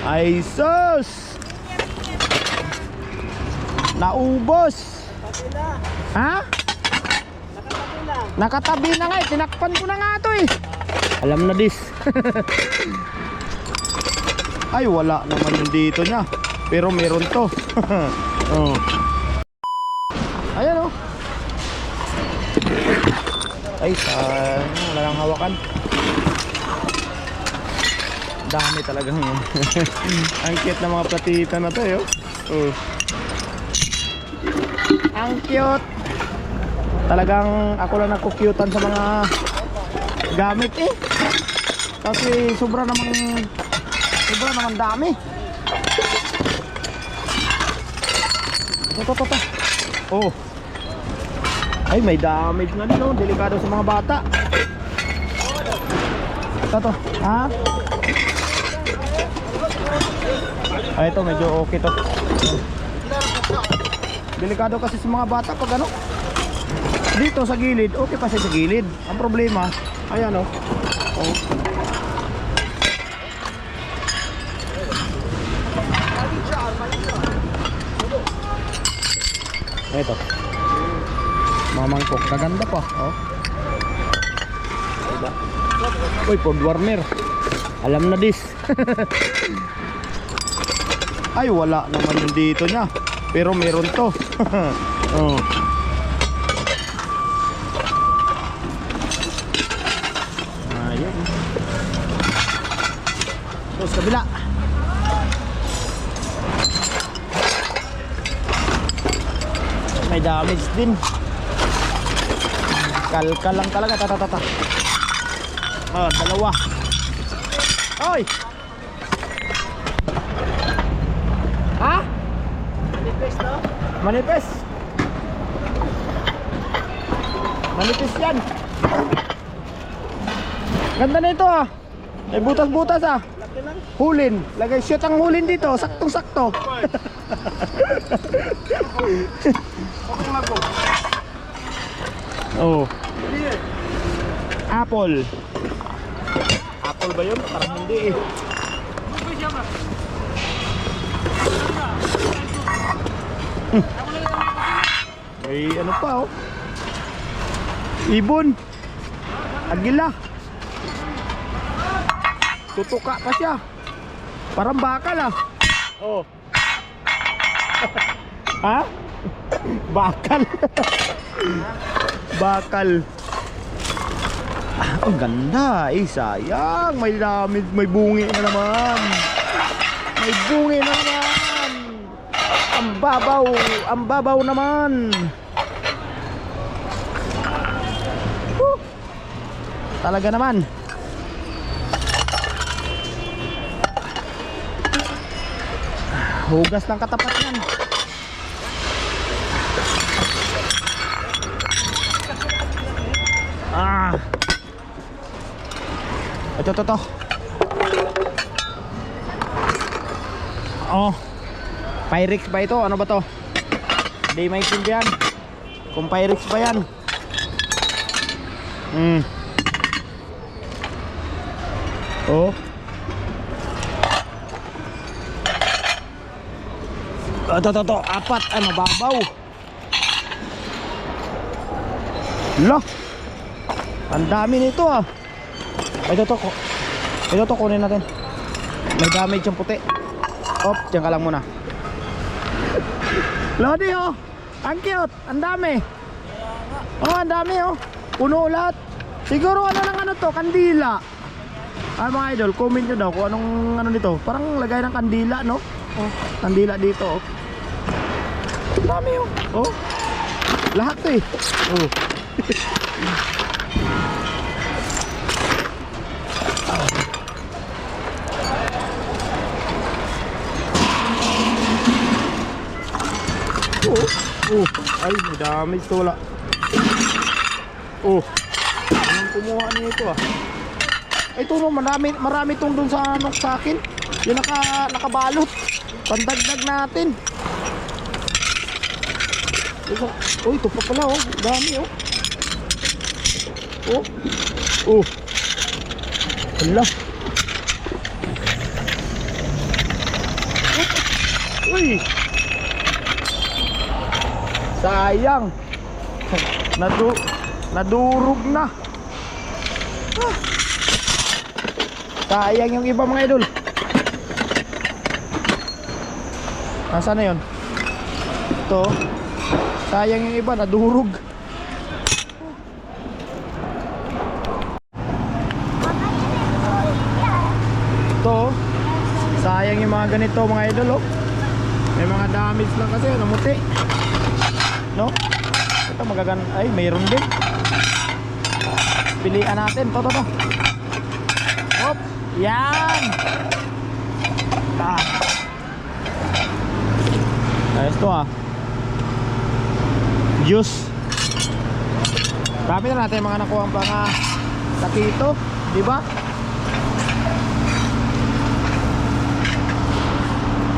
Ay sus! Naubos! Ha? Nakatabi na nga eh. Tinakpan ko na nga to eh. Alam na dis. Ay wala naman yung dito niya. Pero meron to. oh. Ayan oh. Ay, sa, wala nang hawakan. Dami talagang Ang cute ng mga platita na to, yo. Oh. Ang cute. Talagang ako lang nagkukyutan sa mga gamit eh. Kasi sobra namang sobra naman dami. Ito, ito, ito. Oh. Ay, may damage na din, oh. Delikado sa mga bata. Ito, to. Ha? Ay, ito, medyo okay to. Delikado kasi sa mga bata pag ano. Dito sa gilid, okay pa sa gilid. Ang problema, ayan, oh. oh. Ito. Mga mangkok. Kaganda pa. Oh. Diba? Uy, pod warmer. Alam na dis. Ay, wala naman yung dito niya. Pero meron to. oh. Ayun. Tapos kabila. May damage din. Kalkal lang talaga. Tata, tata. Oh, dalawa. Oy! Ha? Manipis no? Manipis. Manipis yan. Ganda na ito ah. May butas-butas ah. Hulin. Lagay shoot ang hulin dito. Saktong-sakto. oh. Apple. Apple ba yun? Parang hindi eh. May ano pa oh. Ibon. Agila. Tutuka pa siya. Parang bakal ah. Oh. ha? Bakal. bakal. Ah, ang ganda. Eh, sayang. May dami, may bungi na naman. May bungi na naman. Ang babaw. Ang babaw naman. Whew. Talaga naman. Hugas ng katapat yan. Ah. Ito, ito, ito. Oh. Pyrex ba ito? Ano ba to? Hindi maintindihan. Kung Pyrex ba yan. Hmm. Oh. Ito, ito, ito. Apat. Ano, babaw. Lah. Ang dami nito ah. Ito to. Ito to kunin natin. May damage yung puti. Op, diyan ka lang muna. Lodi oh. Ang cute. Ang dami. Oh, ang dami oh. Puno lahat. Siguro ano lang ano to, kandila. Ah mga idol, comment nyo daw kung anong ano nito. Parang lagay ng kandila, no? Oh, kandila dito oh. Ang dami oh. Oh. Lahat to eh. Oh. Oh, ay, may damage to wala. Oh, anong kumuha nito ah? Ay, ito no, marami, marami tong dun sa anong sa akin. Yung naka, nakabalot. Pandagdag natin. Ito, oh, ito pa pala oh. Dami oh. Oh. Oh. Hala. Uy! Sayang. Nadu nadurog na. Ah. Sayang yung iba mga idol. Nasaan na yun? Ito. Sayang yung iba, nadurog. Ito. Sayang yung mga ganito mga idol oh. May mga damage lang kasi namuti. No? Ito magagan ay mayroon din. Pilian natin to to to. Hop. Yan. Ah. Ayos to ah. Juice. Dami na natin mga nakuha ang mga sakito, di ba?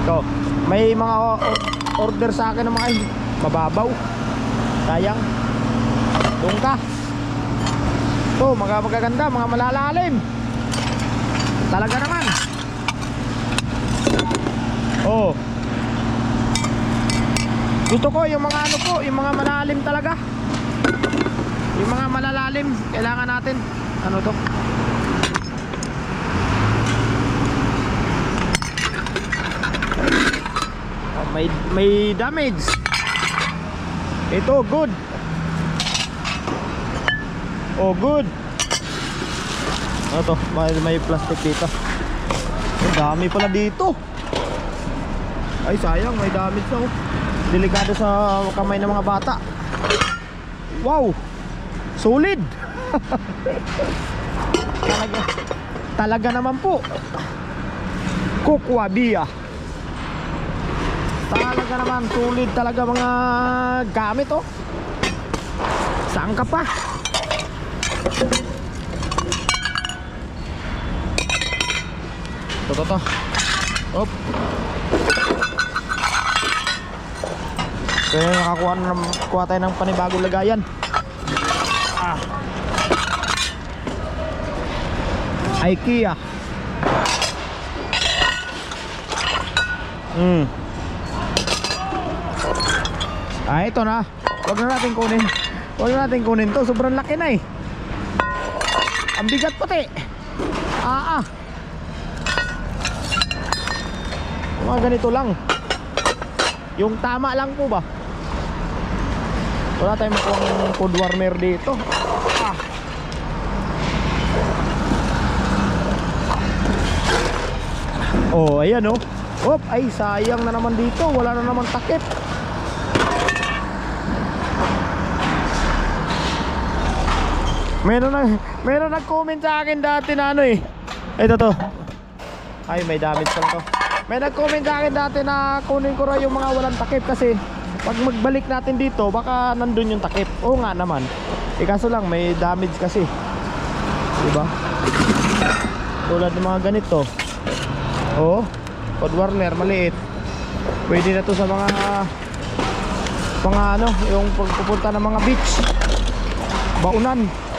Ito, may mga order sa akin ng mga mababaw. Sayang. Doon ka. Ito, mga magaganda, mga malalalim. Talaga naman. Oh. Gusto ko yung mga ano po, yung mga malalim talaga. Yung mga malalalim, kailangan natin. Ano to? Oh, may may damage. Ito good. Oh good. Ano to? May, may plastic dito. Ang dami pala dito. Ay sayang, may damage na oh. Delikado sa kamay ng mga bata. Wow! Solid! talaga, talaga naman po. Kukwabia. Talaga naman, solid talaga mga gamit oh. Saan ka pa? Ito, ito, ito. Op. Kaya nakakuha na kuha tayo ng panibagong lagayan. Ah. IKEA. Hmm. Ah, ito na. Huwag na natin kunin. Huwag na natin kunin to. Sobrang laki na eh. Ang bigat pati. Ah, ah. Mga ganito lang. Yung tama lang po ba? Wala tayong makuha food warmer dito. Ah. Oh, ayan oh. Op, ay sayang na naman dito. Wala na naman takip. Meron na meron nag-comment sa akin dati na ano eh. Ito to. Ay, may damage pala to. May nag-comment sa akin dati na kunin ko raw yung mga walang takip kasi pag magbalik natin dito, baka nandun yung takip. Oo nga naman. Eh kaso lang, may damage kasi. Diba? Tulad ng mga ganito. Oo. Cod warner, maliit. Pwede na to sa mga mga ano, yung pagpupunta ng mga beach. Baunan.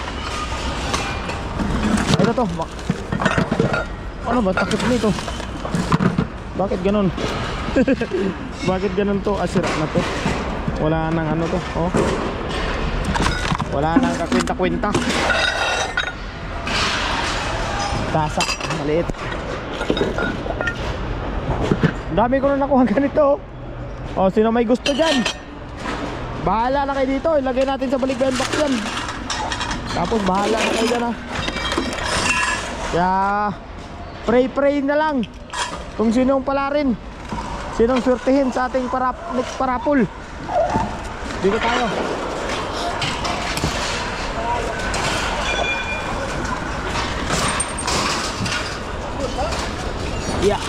Ito to. Ano ba? Takip nito. Bakit ganun? Bakit ganun to? Asira na to. Wala nang ano to. Oh. Wala nang kakwenta-kwenta. Tasa. Maliit. Dami ko na nakuha ganito. Oh, sino may gusto dyan? Bahala na kayo dito. Ilagay natin sa balikbayan box yan. Tapos bahala na kayo dyan ah. Kaya pray-pray na lang kung sinong pala rin. Sinong swertihin sa ating parap next parapol. Dito tayo. Yeah.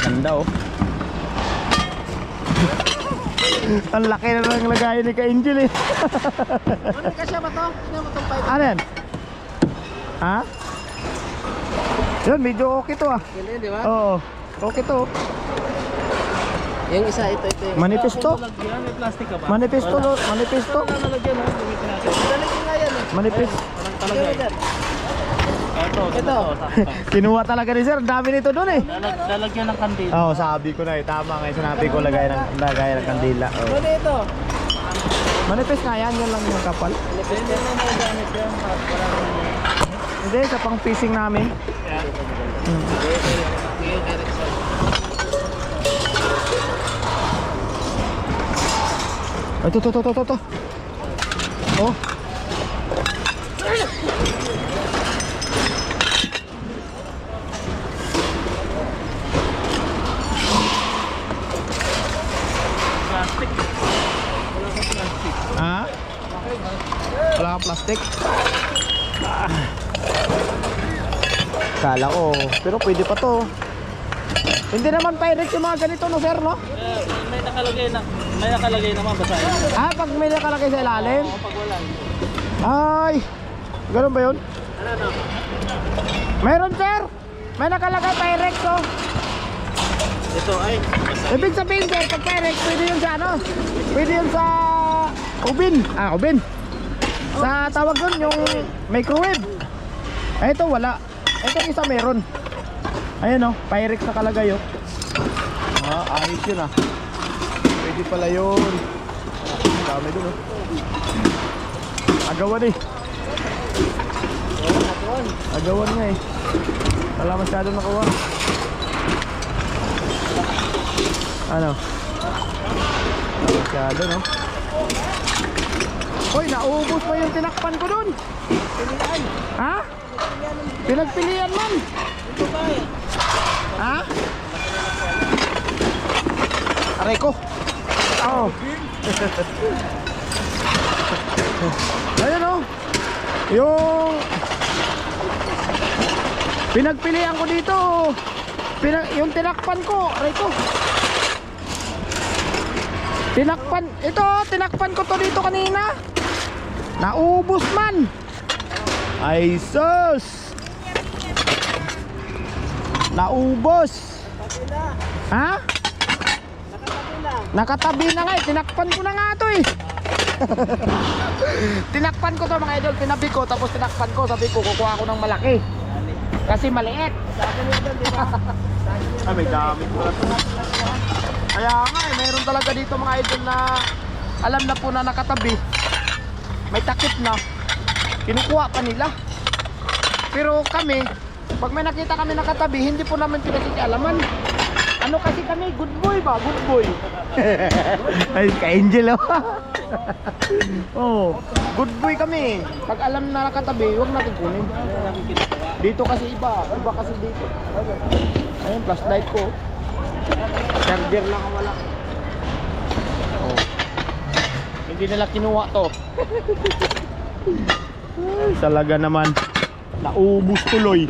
Ganda oh. Ang laki na ng lagayan ni Ka-Angel eh. Ano kasya ba to? Sino mo itong 5? Ano yan? Ha? Yun, medyo okay to ah. Kailan, di ba? Oo. Okay to. Yung isa, ito, ito. yung- Manipis to. Lagyan, may plastic ka ba? Manipis to. Manipis to. Wala na lagyan, ha? Gamitin natin. Nga yan, eh. Talaga, eh. Ito, Ito. Kinuha talaga ni sir. Ang dami nito doon eh. Dalag, dalagyan ng kandila. Oo, sabi ko na eh. Tama nga yung sinabi ko lagay ng, lagay ng kandila. Oh. Ano ito? Manipis nga yan. Yan lang yung kapal. Gamit yan. Wala nang... Hindi, sa pang fishing namin. Hmm. Ito, ito, ito, ito, ito. Oh. Plastic. Ha? Plastic? Ah. Kala ko, pero pwede pa to. Hindi naman pirate yung mga ganito no sir no? Eh, may nakalagay na, may nakalagay naman basahin. Ah, pag may nakalagay sa ilalim? O pag wala. Ay! Ganun ba yun? Ano no? Meron sir! May nakalagay Pyrex oh! Ito ay, Ibig sabihin sir, pag Pyrex, pwede yun sa ano? Pwede yun sa ubin. Ah, ubin. Sa tawag doon, yung microwave. Eh, ito wala. Ito isa meron. Ayan oh, Pyrex nakalagay oh. Ah, ayos yun ah. Pwede pala yun. Dami dun oh. Agawan eh. Agawan nga eh. Wala masyado nakuha. Ano? Wala masyado no? Hoy, naubos mo yung tinakpan ko dun. Pilihan. Ha? Pinagpilian man. Ha? Aray ko. Oo. Ayun oh. Yung Pinagpilian ko dito. oh. Pinag yung tinakpan ko, aray ko. Tinakpan, ito, oh, tinakpan ko to dito kanina. Naubos man. Ay sus. Naubos. Ha? Nakatabi na nga eh. Tinakpan ko na nga to eh. tinakpan ko to mga idol. Tinabi ko tapos tinakpan ko. Sabi ko kukuha ko ng malaki. Kasi maliit. Ay may gamit ko Kaya nga eh. Meron talaga dito mga idol na alam na po na nakatabi. May takip na. Kinukuha pa nila. Pero kami, pag may nakita kami nakatabi, hindi po namin pinakikialaman. Ano kasi kami, good boy ba? Good boy. Ay, ka-angel oh. oh, good boy kami. Pag alam na nakatabi, huwag natin kunin. Dito kasi iba, iba kasi dito. Ayun, flashlight ko. Charger lang ang wala. Oh. Hindi nila kinuha to. Ay, talaga naman. Naubos tuloy.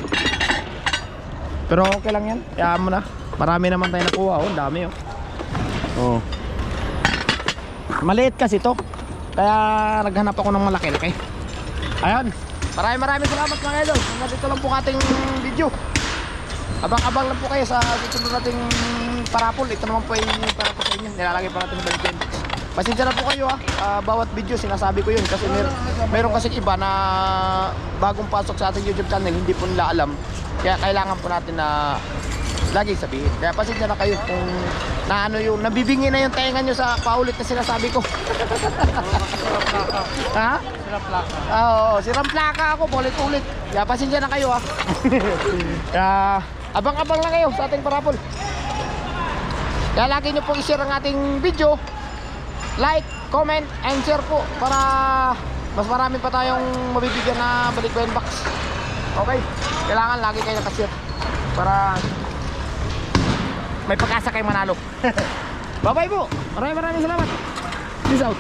Pero okay lang yan. Kaya mo na. Marami naman tayo nakuha. Oh, dami oh. Oh. Maliit kasi to. Kaya naghanap ako ng malaki-laki. Ayun. Maraming maraming salamat mga idol. Hanggang dito lang po ating video. Abang-abang lang po kayo sa susunod nating parapol. Ito naman po ay para sa inyo. Nilalagay pa natin sa balikin. Pasensya na po kayo ah. Ah, bawat video sinasabi ko yun kasi mer meron kasi iba na bagong pasok sa ating YouTube channel hindi po nila alam. Kaya kailangan po natin na lagi sabihin. Kaya pasensya na kayo kung na ano yung nabibingi na yung tenga nyo sa paulit na sinasabi ko. ha? Sila plaka. Ah, Oo, sirang plaka ako, ulit-ulit. Kaya pasensya na kayo ah. Kaya abang-abang lang kayo sa ating parapol. Kaya lagi nyo pong i-share ang ating video. Like, comment, and share po para mas marami pa tayong mabibigyan na balikbayan box. Okay? Kailangan lagi kayo nakashare para may pag-asa kayong manalo. Bye-bye po. Maraming maraming salamat. Peace out.